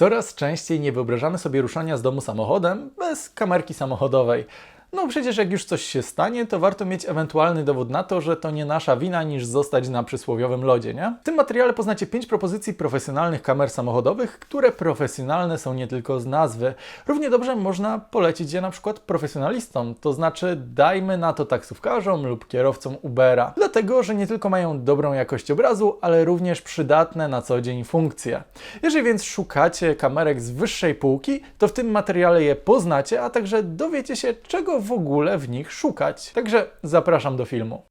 Coraz częściej nie wyobrażamy sobie ruszania z domu samochodem bez kamerki samochodowej. No przecież jak już coś się stanie, to warto mieć ewentualny dowód na to, że to nie nasza wina, niż zostać na przysłowiowym lodzie, nie? W tym materiale poznacie 5 propozycji profesjonalnych kamer samochodowych, które profesjonalne są nie tylko z nazwy. Równie dobrze można polecić je na przykład profesjonalistom, to znaczy dajmy na to taksówkarzom lub kierowcom Ubera. Dlatego, że nie tylko mają dobrą jakość obrazu, ale również przydatne na co dzień funkcje. Jeżeli więc szukacie kamerek z wyższej półki, to w tym materiale je poznacie, a także dowiecie się, czego w ogóle w nich szukać. Także zapraszam do filmu.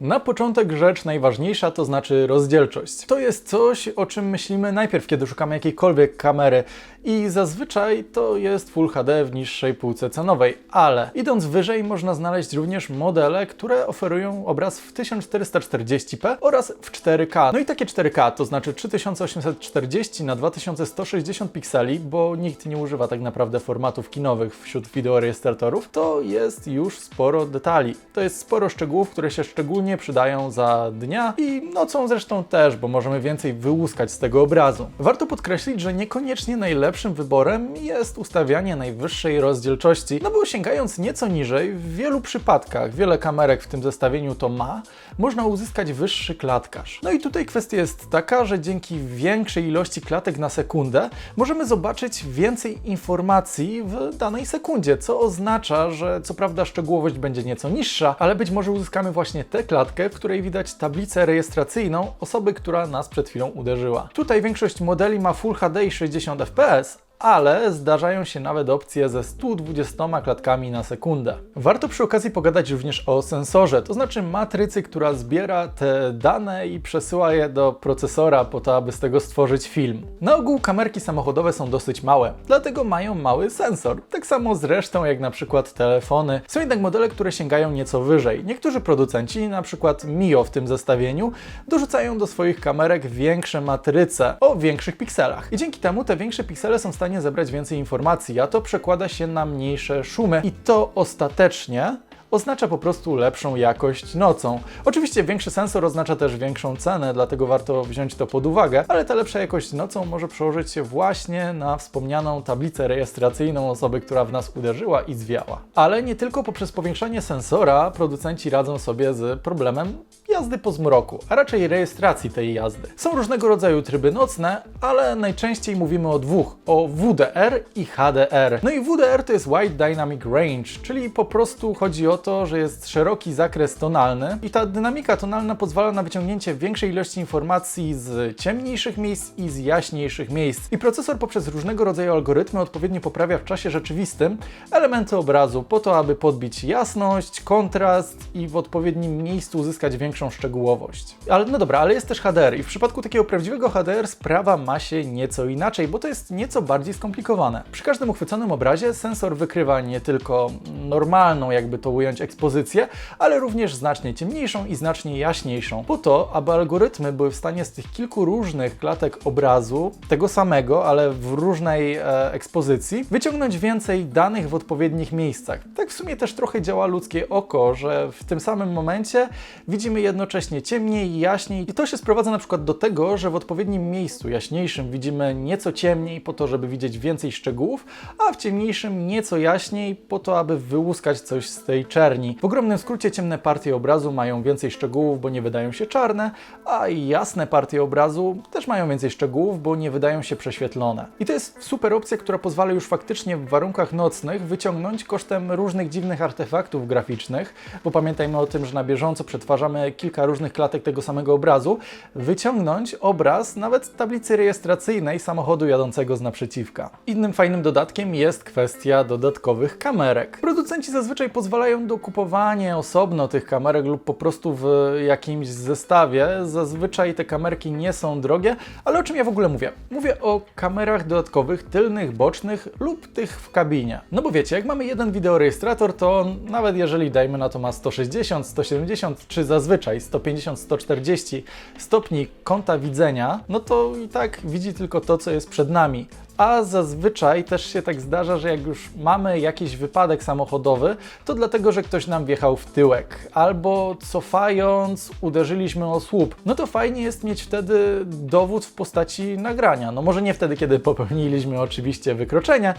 Na początek rzecz najważniejsza, to znaczy rozdzielczość. To jest coś, o czym myślimy najpierw, kiedy szukamy jakiejkolwiek kamery i zazwyczaj to jest Full HD w niższej półce cenowej, ale idąc wyżej można znaleźć również modele, które oferują obraz w 1440p oraz w 4K. No i takie 4K, to znaczy 3840 na 2160 pikseli, bo nikt nie używa tak naprawdę formatów kinowych wśród wideorejestratorów, to jest już sporo detali. To jest sporo szczegółów, które się szczególnie przydają za dnia i nocą zresztą też, bo możemy więcej wyłuskać z tego obrazu. Warto podkreślić, że niekoniecznie najlepszym wyborem jest ustawianie najwyższej rozdzielczości, no bo sięgając nieco niżej, w wielu przypadkach, wiele kamerek w tym zestawieniu to ma, można uzyskać wyższy klatkarz. No i tutaj kwestia jest taka, że dzięki większej ilości klatek na sekundę możemy zobaczyć więcej informacji w danej sekundzie, co oznacza, że co prawda szczegółowość będzie nieco niższa, ale być może uzyskamy właśnie tę klatkę, w której widać tablicę rejestracyjną osoby, która nas przed chwilą uderzyła. Tutaj większość modeli ma Full HD i 60 fps, ale zdarzają się nawet opcje ze 120 klatkami na sekundę. Warto przy okazji pogadać również o sensorze, to znaczy matrycy, która zbiera te dane i przesyła je do procesora po to, aby z tego stworzyć film. Na ogół kamerki samochodowe są dosyć małe, dlatego mają mały sensor. Tak samo zresztą jak na przykład telefony. Są jednak modele, które sięgają nieco wyżej. Niektórzy producenci, na przykład Mio w tym zestawieniu, dorzucają do swoich kamerek większe matryce o większych pikselach. I dzięki temu te większe piksele są w stanie zebrać więcej informacji, a to przekłada się na mniejsze szumy. I to ostatecznie oznacza po prostu lepszą jakość nocą. Oczywiście większy sensor oznacza też większą cenę, dlatego warto wziąć to pod uwagę, ale ta lepsza jakość nocą może przełożyć się właśnie na wspomnianą tablicę rejestracyjną osoby, która w nas uderzyła i zwiała. Ale nie tylko poprzez powiększanie sensora producenci radzą sobie z problemem jazdy po zmroku, a raczej rejestracji tej jazdy. Są różnego rodzaju tryby nocne, ale najczęściej mówimy o dwóch, o WDR i HDR. No i WDR to jest Wide Dynamic Range, czyli po prostu chodzi o to, że jest szeroki zakres tonalny i ta dynamika tonalna pozwala na wyciągnięcie większej ilości informacji z ciemniejszych miejsc i z jaśniejszych miejsc. I procesor poprzez różnego rodzaju algorytmy odpowiednio poprawia w czasie rzeczywistym elementy obrazu po to, aby podbić jasność, kontrast i w odpowiednim miejscu uzyskać większą szczegółowość. Ale no dobra, ale jest też HDR i w przypadku takiego prawdziwego HDR sprawa ma się nieco inaczej, bo to jest nieco bardziej skomplikowane. Przy każdym uchwyconym obrazie sensor wykrywa nie tylko normalną, jakby to ująć, ekspozycję, ale również znacznie ciemniejszą i znacznie jaśniejszą, po to, aby algorytmy były w stanie z tych kilku różnych klatek obrazu, tego samego, ale w różnej e, ekspozycji, wyciągnąć więcej danych w odpowiednich miejscach. Tak w sumie też trochę działa ludzkie oko, że w tym samym momencie widzimy jednocześnie ciemniej i jaśniej i to się sprowadza na przykład do tego, że w odpowiednim miejscu jaśniejszym widzimy nieco ciemniej po to, żeby widzieć więcej szczegółów, a w ciemniejszym nieco jaśniej po to, aby wyłuskać coś z tej czerni. W ogromnym skrócie ciemne partie obrazu mają więcej szczegółów, bo nie wydają się czarne, a jasne partie obrazu też mają więcej szczegółów, bo nie wydają się prześwietlone. I to jest super opcja, która pozwala już faktycznie w warunkach nocnych wyciągnąć kosztem różnych dziwnych artefaktów graficznych, bo pamiętajmy o tym, że na bieżąco przetwarzamy kilka różnych klatek tego samego obrazu, wyciągnąć obraz nawet z tablicy rejestracyjnej samochodu jadącego z naprzeciwka. Innym fajnym dodatkiem jest kwestia dodatkowych kamerek. Producenci zazwyczaj pozwalają do kupowania osobno tych kamerek lub po prostu w jakimś zestawie. Zazwyczaj te kamerki nie są drogie, ale o czym ja w ogóle mówię? Mówię o kamerach dodatkowych, tylnych, bocznych lub tych w kabinie. No bo wiecie, jak mamy jeden wideorejestrator, to nawet jeżeli dajmy na to ma 160, 170 czy zazwyczaj zazwyczaj 150-140 stopni kąta widzenia, no to i tak widzi tylko to, co jest przed nami. A zazwyczaj też się tak zdarza, że jak już mamy jakiś wypadek samochodowy, to dlatego, że ktoś nam wjechał w tyłek, albo cofając uderzyliśmy o słup. No to fajnie jest mieć wtedy dowód w postaci nagrania. No może nie wtedy, kiedy popełniliśmy oczywiście wykroczenie,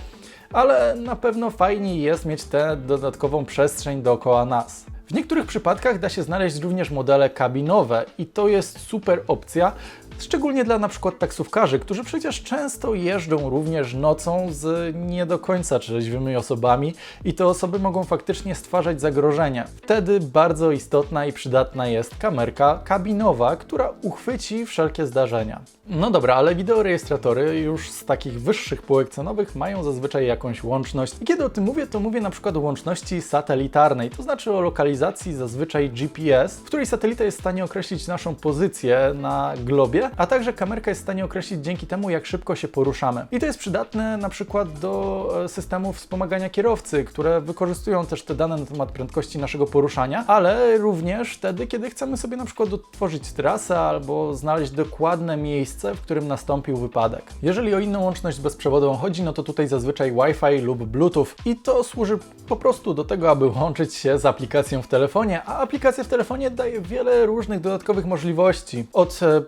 ale na pewno fajniej jest mieć tę dodatkową przestrzeń dookoła nas. W niektórych przypadkach da się znaleźć również modele kabinowe i to jest super opcja, szczególnie dla na przykład taksówkarzy, którzy przecież często jeżdżą również nocą z nie do końca trzeźwymi osobami i te osoby mogą faktycznie stwarzać zagrożenia. Wtedy bardzo istotna i przydatna jest kamerka kabinowa, która uchwyci wszelkie zdarzenia. No dobra, ale wideorejestratory już z takich wyższych półek cenowych mają zazwyczaj jakąś łączność. I kiedy o tym mówię, to mówię na przykład o łączności satelitarnej, to znaczy o lokalizacji zazwyczaj GPS, w której satelita jest w stanie określić naszą pozycję na globie, a także kamerka jest w stanie określić dzięki temu, jak szybko się poruszamy. I to jest przydatne na przykład do e, systemów wspomagania kierowcy, które wykorzystują też te dane na temat prędkości naszego poruszania, ale również wtedy, kiedy chcemy sobie na przykład otworzyć trasę albo znaleźć dokładne miejsce, w którym nastąpił wypadek. Jeżeli o inną łączność bezprzewodową chodzi, no to tutaj zazwyczaj Wi-Fi lub Bluetooth i to służy po prostu do tego, aby łączyć się z aplikacją w telefonie, a aplikacja w telefonie daje wiele różnych dodatkowych możliwości. Od e,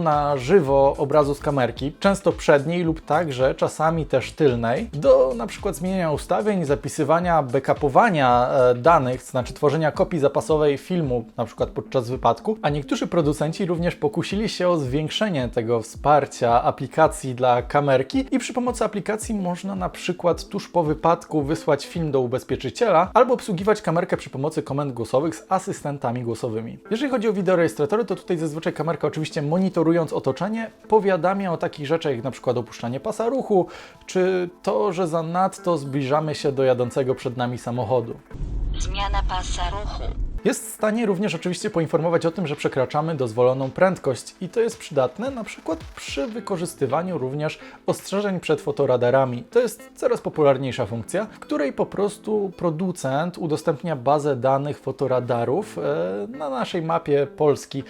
na żywo obrazu z kamerki, często przedniej lub także czasami też tylnej, do na przykład ustawień, zapisywania, backupowania e, danych, znaczy tworzenia kopii zapasowej filmu, na przykład podczas wypadku, a niektórzy producenci również pokusili się o zwiększenie tego wsparcia aplikacji dla kamerki i przy pomocy aplikacji można na przykład tuż po wypadku wysłać film do ubezpieczyciela albo obsługiwać kamerkę przy pomocy komend głosowych z asystentami głosowymi. Jeżeli chodzi o wideorejestratory, to tutaj zazwyczaj kamerka oczywiście monitorując otoczenie powiadamia o takich rzeczach jak na przykład opuszczanie pasa ruchu, czy to, że zanadto zbliżamy się do jadącego przed nami samochodu. Zmiana pasa ruchu. Jest w stanie również oczywiście poinformować o tym, że przekraczamy dozwoloną prędkość i to jest przydatne na przykład przy wykorzystywaniu również ostrzeżeń przed fotoradarami. To jest coraz popularniejsza funkcja, w której po prostu producent udostępnia bazę danych fotoradarów e, na naszej mapie Polski.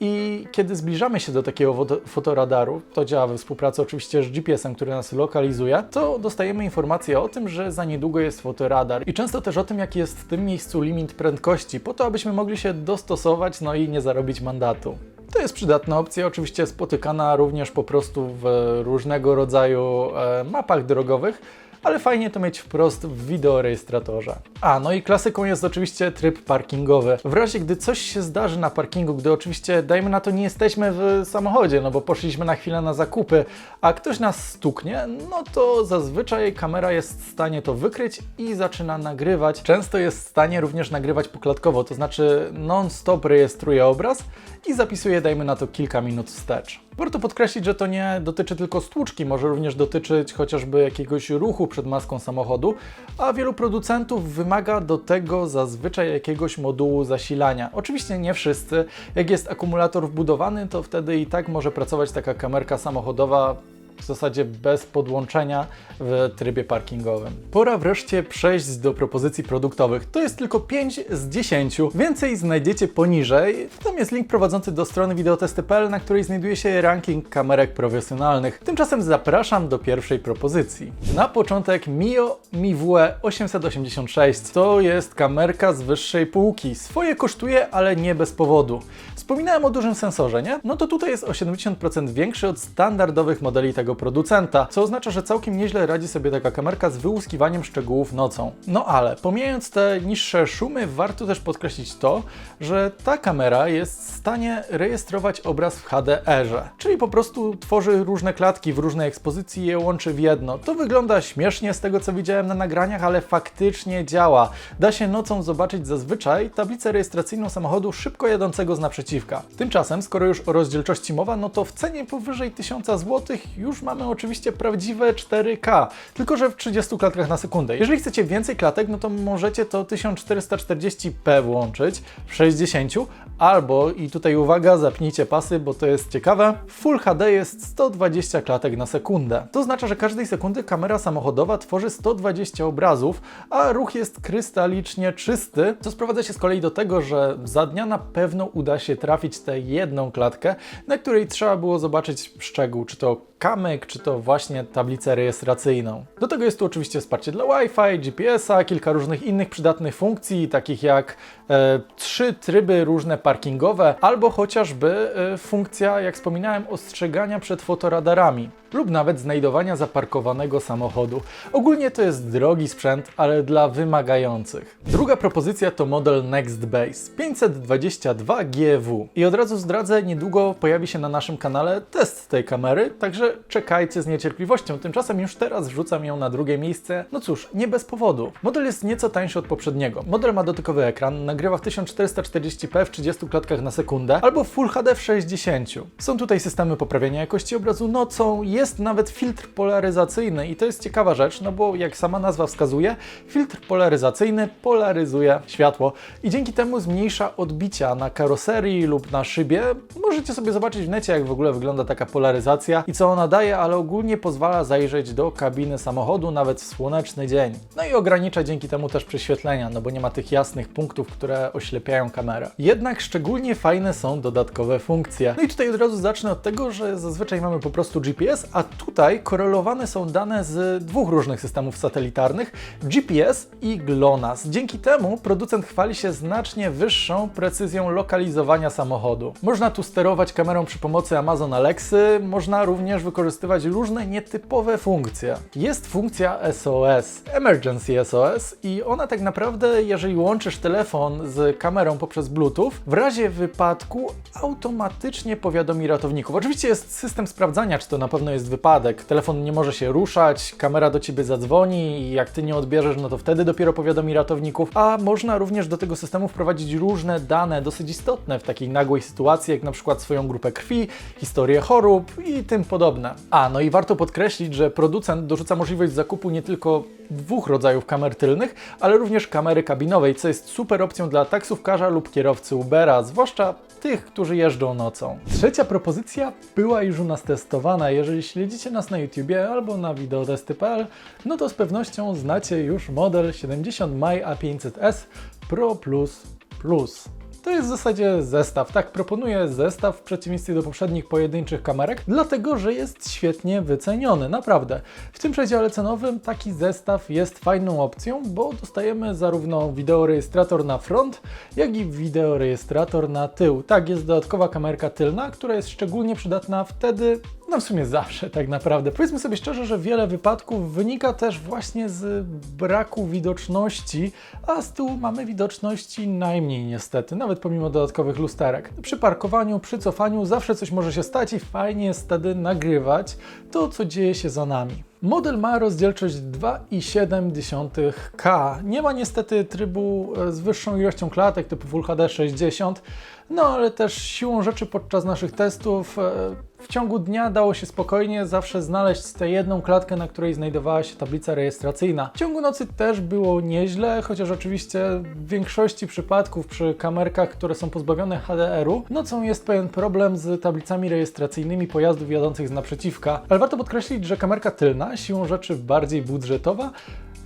I kiedy zbliżamy się do takiego foto- fotoradaru, to działa we współpracy oczywiście z GPS-em, który nas lokalizuje, to dostajemy informację o tym, że za niedługo jest fotoradar i często też o tym, jaki jest w tym miejscu limit prędkości, po to, abyśmy mogli się dostosować, no i nie zarobić mandatu. To jest przydatna opcja, oczywiście spotykana również po prostu w różnego rodzaju e, mapach drogowych, ale fajnie to mieć wprost w wideorejestratorze. A, no i klasyką jest oczywiście tryb parkingowy. W razie, gdy coś się zdarzy na parkingu, gdy oczywiście, dajmy na to, nie jesteśmy w samochodzie, no bo poszliśmy na chwilę na zakupy, a ktoś nas stuknie, no to zazwyczaj kamera jest w stanie to wykryć i zaczyna nagrywać. Często jest w stanie również nagrywać poklatkowo, to znaczy non-stop rejestruje obraz i zapisuje, dajmy na to, kilka minut wstecz. Warto podkreślić, że to nie dotyczy tylko stłuczki, może również dotyczyć chociażby jakiegoś ruchu przed maską samochodu, a wielu producentów wymaga do tego zazwyczaj jakiegoś modułu zasilania. Oczywiście nie wszyscy. Jak jest akumulator wbudowany, to wtedy i tak może pracować taka kamerka samochodowa w zasadzie bez podłączenia w trybie parkingowym. Pora wreszcie przejść do propozycji produktowych. To jest tylko 5 z 10. Więcej znajdziecie poniżej. Tam jest link prowadzący do strony videotesty.pl, na której znajduje się ranking kamerek profesjonalnych. Tymczasem zapraszam do pierwszej propozycji. Na początek Mio Miwue 886. To jest kamerka z wyższej półki. Swoje kosztuje, ale nie bez powodu. Wspominałem o dużym sensorze, nie? No to tutaj jest o 70% większy od standardowych modeli tego producenta, co oznacza, że całkiem nieźle radzi sobie taka kamerka z wyłuskiwaniem szczegółów nocą. No ale pomijając te niższe szumy, warto też podkreślić to, że ta kamera jest w stanie rejestrować obraz w HDR-ze, czyli po prostu tworzy różne klatki w różnej ekspozycji i je łączy w jedno. To wygląda śmiesznie z tego, co widziałem na nagraniach, ale faktycznie działa. Da się nocą zobaczyć zazwyczaj tablicę rejestracyjną samochodu szybko jadącego z naprzeciwka. Tymczasem, skoro już o rozdzielczości mowa, no to w cenie powyżej 1000 zł już już mamy oczywiście prawdziwe 4K, tylko że w 30 klatkach na sekundę. Jeżeli chcecie więcej klatek, no to możecie to 1440p włączyć w 60, albo, i tutaj uwaga, zapnijcie pasy, bo to jest ciekawe, Full HD jest 120 klatek na sekundę. To oznacza, że każdej sekundy kamera samochodowa tworzy 120 obrazów, a ruch jest krystalicznie czysty, co sprowadza się z kolei do tego, że za dnia na pewno uda się trafić tę jedną klatkę, na której trzeba było zobaczyć szczegół, czy to kamyk, czy to właśnie tablicę rejestracyjną. Do tego jest tu oczywiście wsparcie dla Wi-Fi, GPS-a, kilka różnych innych przydatnych funkcji, takich jak e, trzy tryby różne parkingowe, albo chociażby e, funkcja, jak wspominałem, ostrzegania przed fotoradarami lub nawet znajdowania zaparkowanego samochodu. Ogólnie to jest drogi sprzęt, ale dla wymagających. Druga propozycja to model Next Base 522 GW. I od razu zdradzę, niedługo pojawi się na naszym kanale test tej kamery, także czekajcie z niecierpliwością. Tymczasem już teraz wrzucam ją na drugie miejsce. No cóż, nie bez powodu. Model jest nieco tańszy od poprzedniego. Model ma dotykowy ekran, nagrywa w 1440p w 30 klatkach na sekundę albo w Full HD w 60. Są tutaj systemy poprawiania jakości obrazu nocą, jest nawet filtr polaryzacyjny i to jest ciekawa rzecz, no bo jak sama nazwa wskazuje, filtr polaryzacyjny polaryzuje światło i dzięki temu zmniejsza odbicia na karoserii lub na szybie. Możecie sobie zobaczyć w necie, jak w ogóle wygląda taka polaryzacja i co ona daje, ale ogólnie pozwala zajrzeć do kabiny samochodu nawet w słoneczny dzień. No i ogranicza dzięki temu też prześwietlenia, no bo nie ma tych jasnych punktów, które oślepiają kamerę. Jednak szczególnie fajne są dodatkowe funkcje. No i tutaj od razu zacznę od tego, że zazwyczaj mamy po prostu GPS, a tutaj korelowane są dane z dwóch różnych systemów satelitarnych, GPS i GLONASS. Dzięki temu producent chwali się znacznie wyższą precyzją lokalizowania samochodu. Można tu sterować kamerą przy pomocy Amazon Alexy, można również wykorzystywać różne nietypowe funkcje. Jest funkcja SOS, Emergency SOS i ona tak naprawdę, jeżeli łączysz telefon z kamerą poprzez Bluetooth, w razie wypadku automatycznie powiadomi ratowników. Oczywiście jest system sprawdzania, czy to na pewno jest wypadek. Telefon nie może się ruszać, kamera do ciebie zadzwoni i jak ty nie odbierzesz, no to wtedy dopiero powiadomi ratowników. A można również do tego systemu wprowadzić różne dane dosyć istotne w takiej nagłej sytuacji, jak na przykład swoją grupę krwi, historię chorób i tym podobne. A, no i warto podkreślić, że producent dorzuca możliwość zakupu nie tylko dwóch rodzajów kamer tylnych, ale również kamery kabinowej, co jest super opcją dla taksówkarza lub kierowcy Ubera, zwłaszcza tych, którzy jeżdżą nocą. Trzecia propozycja była już u nas testowana. Jeżeli śledzicie nas na YouTubie albo na videotesty.pl, no to z pewnością znacie już model 70 Mai A500S Pro Plus Plus. To jest w zasadzie zestaw. Tak, proponuję zestaw w przeciwieństwie do poprzednich pojedynczych kamerek, dlatego że jest świetnie wyceniony, naprawdę. W tym przedziale cenowym taki zestaw jest fajną opcją, bo dostajemy zarówno wideorejestrator na front, jak i wideorejestrator na tył. Tak, jest dodatkowa kamerka tylna, która jest szczególnie przydatna wtedy, no w sumie zawsze tak naprawdę. Powiedzmy sobie szczerze, że wiele wypadków wynika też właśnie z braku widoczności, a z tyłu mamy widoczności najmniej niestety, nawet pomimo dodatkowych lusterek. Przy parkowaniu, przy cofaniu zawsze coś może się stać i fajnie jest wtedy nagrywać to, co dzieje się za nami. Model ma rozdzielczość 2,7K. Nie ma niestety trybu e, z wyższą ilością klatek typu Full HD 60, no ale też siłą rzeczy podczas naszych testów e, w ciągu dnia dało się spokojnie zawsze znaleźć tę jedną klatkę, na której znajdowała się tablica rejestracyjna. W ciągu nocy też było nieźle, chociaż oczywiście w większości przypadków przy kamerkach, które są pozbawione HDR-u, nocą jest pewien problem z tablicami rejestracyjnymi pojazdów jadących z naprzeciwka. Ale warto podkreślić, że kamerka tylna, siłą rzeczy bardziej budżetowa,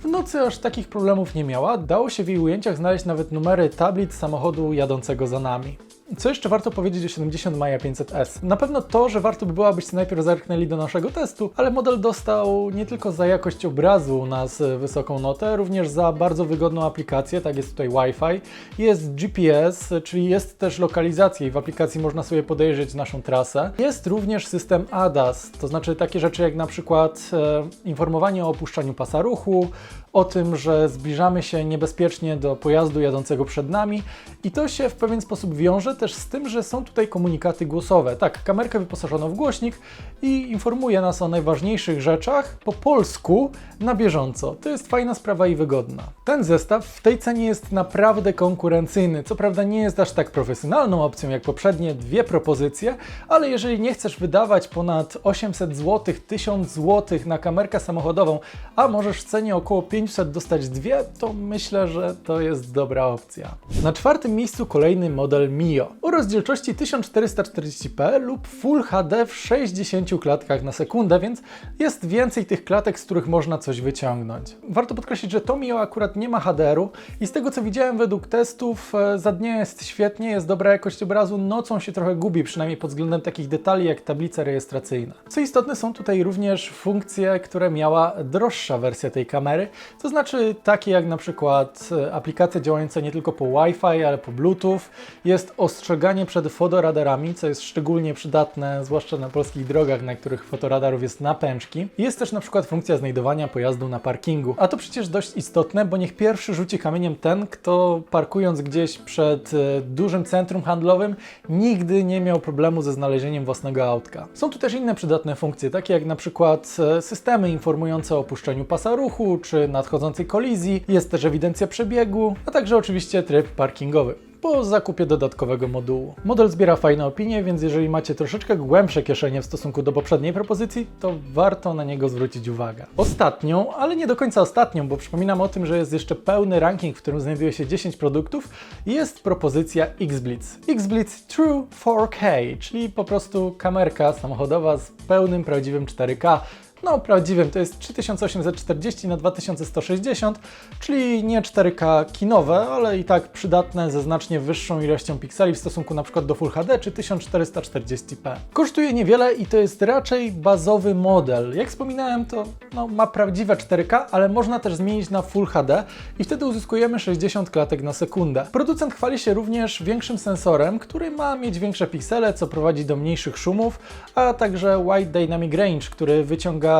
w nocy aż takich problemów nie miała. Dało się w jej ujęciach znaleźć nawet numery tablic samochodu jadącego za nami. Co jeszcze warto powiedzieć o 70 Maja 500S? Na pewno to, że warto by było, abyście najpierw zerknęli do naszego testu, ale model dostał nie tylko za jakość obrazu nas wysoką notę, również za bardzo wygodną aplikację, tak jest tutaj Wi-Fi, jest GPS, czyli jest też lokalizacja i w aplikacji można sobie podejrzeć naszą trasę. Jest również system ADAS, to znaczy takie rzeczy jak na przykład e, informowanie o opuszczaniu pasa ruchu, o tym, że zbliżamy się niebezpiecznie do pojazdu jadącego przed nami i to się w pewien sposób wiąże też z tym, że są tutaj komunikaty głosowe. Tak, kamerkę wyposażono w głośnik i informuje nas o najważniejszych rzeczach po polsku na bieżąco. To jest fajna sprawa i wygodna. Ten zestaw w tej cenie jest naprawdę konkurencyjny. Co prawda nie jest aż tak profesjonalną opcją jak poprzednie dwie propozycje, ale jeżeli nie chcesz wydawać ponad 800 zł, 1000 zł na kamerkę samochodową, a możesz w cenie około 500 dostać dwie, to myślę, że to jest dobra opcja. Na czwartym miejscu kolejny model Mio o rozdzielczości 1440p lub Full HD w 60 klatkach na sekundę, więc jest więcej tych klatek, z których można coś wyciągnąć. Warto podkreślić, że to Mio akurat nie ma HDR-u i z tego co widziałem według testów, e, za dnia jest świetnie, jest dobra jakość obrazu, nocą się trochę gubi, przynajmniej pod względem takich detali jak tablica rejestracyjna. Co istotne, są tutaj również funkcje, które miała droższa wersja tej kamery, to znaczy takie jak na przykład e, aplikacje działające nie tylko po Wi-Fi, ale po Bluetooth, jest ostrzeganie przed fotoradarami, co jest szczególnie przydatne, zwłaszcza na polskich drogach, na których fotoradarów jest na pęczki. Jest też na przykład funkcja znajdowania pojazdu na parkingu, a to przecież dość istotne, bo niech pierwszy rzuci kamieniem ten, kto parkując gdzieś przed e, dużym centrum handlowym, nigdy nie miał problemu ze znalezieniem własnego autka. Są tu też inne przydatne funkcje, takie jak na przykład e, systemy informujące o opuszczeniu pasa ruchu czy nadchodzącej kolizji, jest też ewidencja przebiegu, a także oczywiście tryb parkingowy po zakupie dodatkowego modułu. Model zbiera fajne opinie, więc jeżeli macie troszeczkę głębsze kieszenie w stosunku do poprzedniej propozycji, to warto na niego zwrócić uwagę. Ostatnią, ale nie do końca ostatnią, bo przypominam o tym, że jest jeszcze pełny ranking, w którym znajduje się 10 produktów, jest propozycja X-Blitz. X-Blitz True 4K, czyli po prostu kamerka samochodowa z pełnym, prawdziwym 4K. No, prawdziwym to jest 3840 na 2160, czyli nie 4K kinowe, ale i tak przydatne ze znacznie wyższą ilością pikseli w stosunku na przykład do Full HD czy 1440p. Kosztuje niewiele i to jest raczej bazowy model. Jak wspominałem, to no, ma prawdziwe 4K, ale można też zmienić na Full HD i wtedy uzyskujemy 60 klatek na sekundę. Producent chwali się również większym sensorem, który ma mieć większe piksele, co prowadzi do mniejszych szumów, a także Wide Dynamic Range, który wyciąga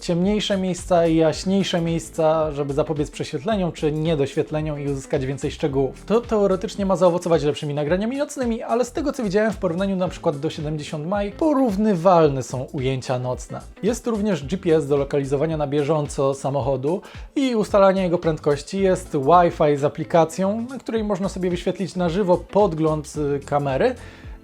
ciemniejsze miejsca i jaśniejsze miejsca, żeby zapobiec prześwietleniom czy niedoświetleniom i uzyskać więcej szczegółów. To teoretycznie ma zaowocować lepszymi nagraniami nocnymi, ale z tego co widziałem w porównaniu na przykład do 70 maj, porównywalne są ujęcia nocne. Jest również GPS do lokalizowania na bieżąco samochodu i ustalania jego prędkości. Jest Wi-Fi z aplikacją, na której można sobie wyświetlić na żywo podgląd kamery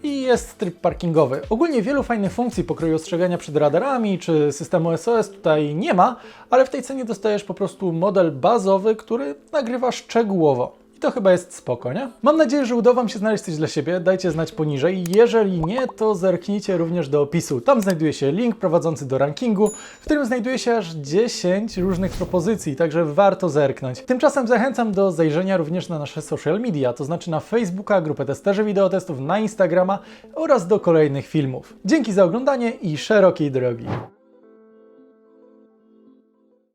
i jest tryb parkingowy. Ogólnie wielu fajnych funkcji pokroju ostrzegania przed radarami czy systemu SOS tutaj nie ma, ale w tej cenie dostajesz po prostu model bazowy, który nagrywa szczegółowo. I to chyba jest spoko, nie? Mam nadzieję, że uda Wam się znaleźć coś dla siebie. Dajcie znać poniżej. Jeżeli nie, to zerknijcie również do opisu. Tam znajduje się link prowadzący do rankingu, w którym znajduje się aż 10 różnych propozycji, także warto zerknąć. Tymczasem zachęcam do zajrzenia również na nasze social media, to znaczy na Facebooka, grupę testerzy wideotestów, na Instagrama oraz do kolejnych filmów. Dzięki za oglądanie i szerokiej drogi.